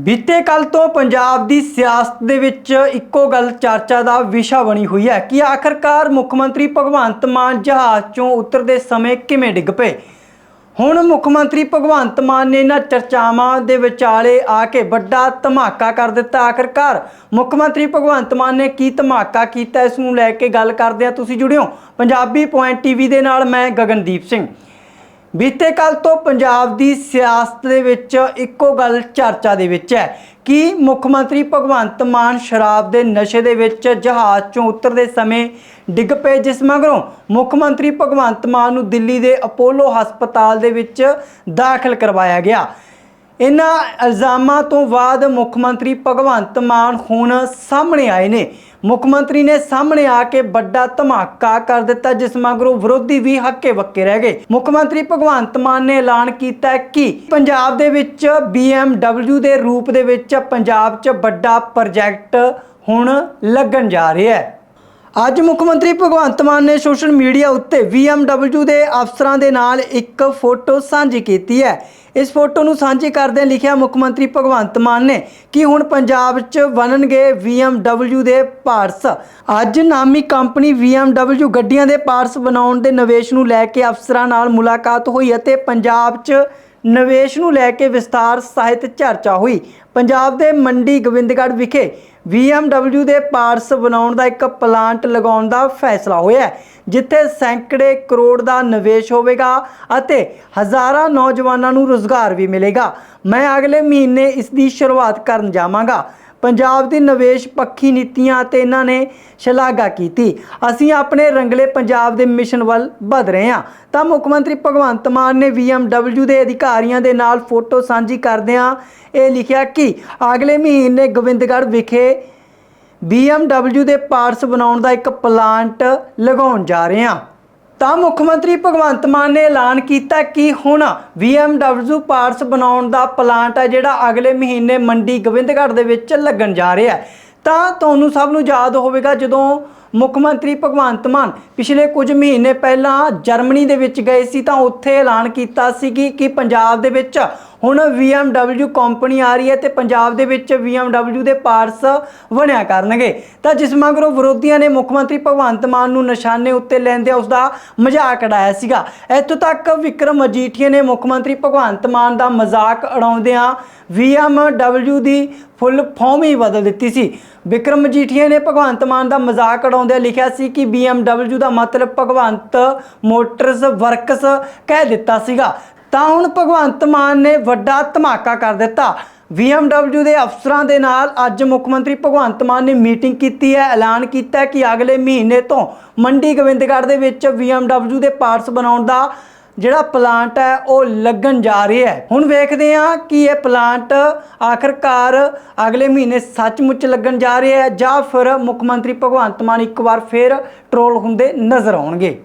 ਬੀਤੇ ਕੱਲ ਤੋਂ ਪੰਜਾਬ ਦੀ ਸਿਆਸਤ ਦੇ ਵਿੱਚ ਇੱਕੋ ਗੱਲ ਚਰਚਾ ਦਾ ਵਿਸ਼ਾ ਬਣੀ ਹੋਈ ਹੈ ਕਿ ਆਖਰਕਾਰ ਮੁੱਖ ਮੰਤਰੀ ਭਗਵੰਤ ਮਾਨ ਜਹਾਜ਼ ਚੋਂ ਉਤਰਦੇ ਸਮੇਂ ਕਿਵੇਂ ਡਿੱਗ ਪਏ? ਹੁਣ ਮੁੱਖ ਮੰਤਰੀ ਭਗਵੰਤ ਮਾਨ ਨੇ ਇਹਨਾਂ ਚਰਚਾਵਾਂ ਦੇ ਵਿਚਾਲੇ ਆ ਕੇ ਵੱਡਾ ਧਮਾਕਾ ਕਰ ਦਿੱਤਾ। ਆਖਰਕਾਰ ਮੁੱਖ ਮੰਤਰੀ ਭਗਵੰਤ ਮਾਨ ਨੇ ਕੀ ਧਮਾਕਾ ਕੀਤਾ? ਇਸ ਨੂੰ ਲੈ ਕੇ ਗੱਲ ਕਰਦੇ ਆ ਤੁਸੀਂ ਜੁੜਿਓ ਪੰਜਾਬੀ ਪੁਆਇੰਟ ਟੀਵੀ ਦੇ ਨਾਲ, ਮੈਂ ਗਗਨਦੀਪ ਸਿੰਘ। ਬੀਤੇ ਕੱਲ ਤੋਂ ਪੰਜਾਬ ਦੀ ਸਿਆਸਤ ਦੇ ਵਿੱਚ ਇੱਕੋ ਗੱਲ ਚਰਚਾ ਦੇ ਵਿੱਚ ਹੈ ਕਿ ਮੁੱਖ ਮੰਤਰੀ ਭਗਵੰਤ ਮਾਨ ਸ਼ਰਾਬ ਦੇ ਨਸ਼ੇ ਦੇ ਵਿੱਚ ਜਹਾਜ਼ ਚੋਂ ਉਤਰਦੇ ਸਮੇਂ ਡਿੱਗ ਪਏ, ਜਿਸ ਮਗਰੋਂ ਮੁੱਖ ਮੰਤਰੀ ਭਗਵੰਤ ਮਾਨ ਨੂੰ ਦਿੱਲੀ ਦੇ ਅਪੋਲੋ ਹਸਪਤਾਲ ਦੇ ਵਿੱਚ ਦਾਖਲ ਕਰਵਾਇਆ ਗਿਆ। ਇਹਨਾਂ ਇਲਜ਼ਾਮਾਂ ਤੋਂ ਬਾਅਦ ਮੁੱਖ ਮੰਤਰੀ ਭਗਵੰਤ ਮਾਨ ਹੁਣ ਸਾਹਮਣੇ ਆਏ ਨੇ। ਮੁੱਖ ਮੰਤਰੀ ਨੇ ਸਾਹਮਣੇ ਆ ਕੇ ਵੱਡਾ ਧਮਾਕਾ ਕਰ ਦਿੱਤਾ, ਜਿਸ ਮਗਰੋਂ ਵਿਰੋਧੀ ਵੀ ਹੱਕੇ ਬੱਕੇ ਰਹਿ ਗਏ। ਮੁੱਖ ਮੰਤਰੀ ਭਗਵੰਤ ਮਾਨ ਨੇ ਐਲਾਨ ਕੀਤਾ ਕਿ ਪੰਜਾਬ ਦੇ ਵਿੱਚ BMW ਦੇ ਰੂਪ ਦੇ ਵਿੱਚ ਪੰਜਾਬ 'ਚ ਵੱਡਾ ਪ੍ਰੋਜੈਕਟ ਹੁਣ ਲੱਗਣ ਜਾ ਰਿਹਾ ਹੈ। ਅੱਜ ਮੁੱਖ ਮੰਤਰੀ ਭਗਵੰਤ ਮਾਨ ਨੇ ਸੋਸ਼ਲ ਮੀਡੀਆ ਉੱਤੇ BMW ਦੇ ਅਫਸਰਾਂ ਦੇ ਨਾਲ ਇੱਕ ਫੋਟੋ ਸਾਂਝੀ ਕੀਤੀ ਹੈ। ਇਸ ਫੋਟੋ ਨੂੰ ਸਾਂਝੀ ਕਰਦਿਆਂ ਲਿਖਿਆ ਮੁੱਖ ਮੰਤਰੀ ਭਗਵੰਤ ਮਾਨ ਨੇ ਕਿ ਹੁਣ ਪੰਜਾਬ 'ਚ ਬਣਨਗੇ BMW ਦੇ ਪਾਰਟਸ ਅੱਜ ਨਾਮੀ ਕੰਪਨੀ BMW ਗੱਡੀਆਂ ਦੇ ਪਾਰਟਸ ਬਣਾਉਣ ਦੇ ਨਿਵੇਸ਼ ਨੂੰ ਲੈ ਕੇ ਅਫਸਰਾਂ ਨਾਲ ਮੁਲਾਕਾਤ ਹੋਈ ਅਤੇ ਪੰਜਾਬ 'ਚ ਨਿਵੇਸ਼ ਨੂੰ ਲੈ ਕੇ ਵਿਸਤਾਰ ਸਾਹਿਤ ਚਰਚਾ ਹੋਈ। ਪੰਜਾਬ ਦੇ ਮੰਡੀ ਗੋਬਿੰਦਗੜ੍ਹ ਵਿਖੇ BMW ਦੇ ਪਾਰਟਸ ਬਣਾਉਣ ਦਾ ਇੱਕ ਪਲਾਂਟ ਲਗਾਉਣ ਦਾ ਫੈਸਲਾ ਹੋਇਆ ਜਿੱਥੇ ਸੈਂਕੜੇ ਕਰੋੜ ਦਾ ਨਿਵੇਸ਼ ਹੋਵੇਗਾ ਅਤੇ ਹਜ਼ਾਰਾਂ ਨੌਜਵਾਨਾਂ ਨੂੰ ਰੋਜ਼ਗਾਰ ਵੀ ਮਿਲੇਗਾ। ਮੈਂ ਅਗਲੇ ਮਹੀਨੇ ਇਸ ਦੀ ਸ਼ੁਰੂਆਤ ਕਰਨ ਜਾਵਾਂਗਾ। ਪੰਜਾਬ ਦੀ ਨਿਵੇਸ਼ ਪੱਖੀ ਨੀਤੀਆਂ ਅਤੇ ਇਹਨਾਂ ਨੇ ਸ਼ਲਾਘਾ ਕੀਤੀ। ਅਸੀਂ ਆਪਣੇ ਰੰਗਲੇ ਪੰਜਾਬ ਦੇ ਮਿਸ਼ਨ ਵੱਲ ਵਧ ਰਹੇ ਹਾਂ। ਤਾਂ ਮੁੱਖ ਮੰਤਰੀ ਭਗਵੰਤ ਮਾਨ ਨੇ BMW ਦੇ ਅਧਿਕਾਰੀਆਂ ਦੇ ਨਾਲ ਫੋਟੋ ਸਾਂਝੀ ਕਰਦਿਆਂ ਇਹ ਲਿਖਿਆ ਕਿ ਅਗਲੇ ਮਹੀਨੇ ਗੋਬਿੰਦਗੜ੍ਹ ਵਿਖੇ BMW ਦੇ ਪਾਰਟਸ ਬਣਾਉਣ ਦਾ ਇੱਕ ਪਲਾਂਟ ਲਗਾਉਣ ਜਾ ਰਹੇ ਹਾਂ। ਤਾਂ ਮੁੱਖ ਮੰਤਰੀ ਭਗਵੰਤ ਮਾਨ ਨੇ ਐਲਾਨ ਕੀਤਾ ਕਿ ਹੁਣ BMW ਪਾਰਟਸ ਬਣਾਉਣ ਦਾ ਪਲਾਂਟ ਹੈ ਜਿਹੜਾ ਅਗਲੇ ਮਹੀਨੇ ਮੰਡੀ ਗੋਬਿੰਦਗੜ੍ਹ ਦੇ ਵਿੱਚ ਲੱਗਣ ਜਾ ਰਿਹਾ ਹੈ। ਤਾਂ ਤੁਹਾਨੂੰ ਸਭ ਨੂੰ ਯਾਦ ਹੋਵੇਗਾ ਜਦੋਂ ਮੁੱਖ ਮੰਤਰੀ ਭਗਵੰਤ ਮਾਨ ਪਿਛਲੇ ਕੁਝ ਮਹੀਨੇ ਪਹਿਲਾਂ ਜਰਮਨੀ ਦੇ ਵਿੱਚ ਗਏ ਸੀ ਤਾਂ ਉੱਥੇ ਐਲਾਨ ਕੀਤਾ ਸੀ ਕਿ ਕਿ ਪੰਜਾਬ ਦੇ ਵਿੱਚ ਹੁਣ BMW ਕੰਪਨੀ ਆ ਰਹੀ ਹੈ ਤੇ ਪੰਜਾਬ ਦੇ ਵਿੱਚ BMW ਦੇ ਪਾਰਟਸ ਬਣਿਆ ਕਰਨਗੇ। ਤਾਂ ਜਿਸ ਮਗਰੋਂ ਵਿਰੋਧੀਆਂ ਨੇ ਮੁੱਖ ਮੰਤਰੀ ਭਗਵੰਤ ਮਾਨ ਨੂੰ ਨਿਸ਼ਾਨੇ ਉੱਤੇ ਲੈਂਦੇ ਉਸ ਦਾ ਮਜ਼ਾਕ ਉਡਾਇਆ ਸੀਗਾ। ਇੱਥੋਂ ਤੱਕ ਵਿਕਰਮ ਮਜੀਠੀਆ ਨੇ ਮੁੱਖ ਮੰਤਰੀ ਭਗਵੰਤ ਮਾਨ ਦਾ ਮਜ਼ਾਕ ਉਡਾਉਂਦਿਆਂ BMW ਦੀ ਫੁੱਲ ਫਾਰਮ ਹੀ ਬਦਲ ਦਿੱਤੀ ਸੀ। ਵਿਕਰਮ ਮਜੀਠੀਆ ਨੇ ਭਗਵੰਤ ਮਾਨ ਦਾ ਮਜ਼ਾਕ ਉਡਾਉਂਦਿਆਂ ਲਿਖਿਆ ਸੀ ਕਿ BMW ਦਾ ਮਤਲਬ ਭਗਵੰਤ ਮੋਟਰਸ ਵਰਕਸ ਕਹਿ ਦਿੱਤਾ ਸੀਗਾ। ਤਾਂ ਹੁਣ ਭਗਵੰਤ ਮਾਨ ਨੇ ਵੱਡਾ ਧਮਾਕਾ ਕਰ ਦਿੱਤਾ। BMW ਦੇ ਅਫਸਰਾਂ ਦੇ ਨਾਲ ਅੱਜ ਮੁੱਖ ਮੰਤਰੀ ਭਗਵੰਤ ਮਾਨ ਨੇ ਮੀਟਿੰਗ ਕੀਤੀ ਹੈ, ਐਲਾਨ ਕੀਤਾ ਕਿ ਅਗਲੇ ਮਹੀਨੇ ਤੋਂ ਮੰਡੀ ਗੋਬਿੰਦਗੜ੍ਹ ਦੇ ਵਿੱਚ BMW ਦੇ ਪਾਰਟਸ ਬਣਾਉਣ ਦਾ ਜਿਹੜਾ ਪਲਾਂਟ ਹੈ, ਉਹ ਲੱਗਣ ਜਾ ਰਿਹਾ ਹੈ। ਹੁਣ ਵੇਖਦੇ ਹਾਂ ਕਿ ਇਹ ਪਲਾਂਟ ਆਖਰਕਾਰ ਅਗਲੇ ਮਹੀਨੇ ਸੱਚਮੁੱਚ ਲੱਗਣ ਜਾ ਰਿਹਾ ਹੈ ਜਾਂ ਫਿਰ ਮੁੱਖ ਮੰਤਰੀ ਭਗਵੰਤ ਮਾਨ ਇੱਕ ਵਾਰ ਫਿਰ ਟਰੋਲ ਹੁੰਦੇ ਨਜ਼ਰ ਆਉਣਗੇ।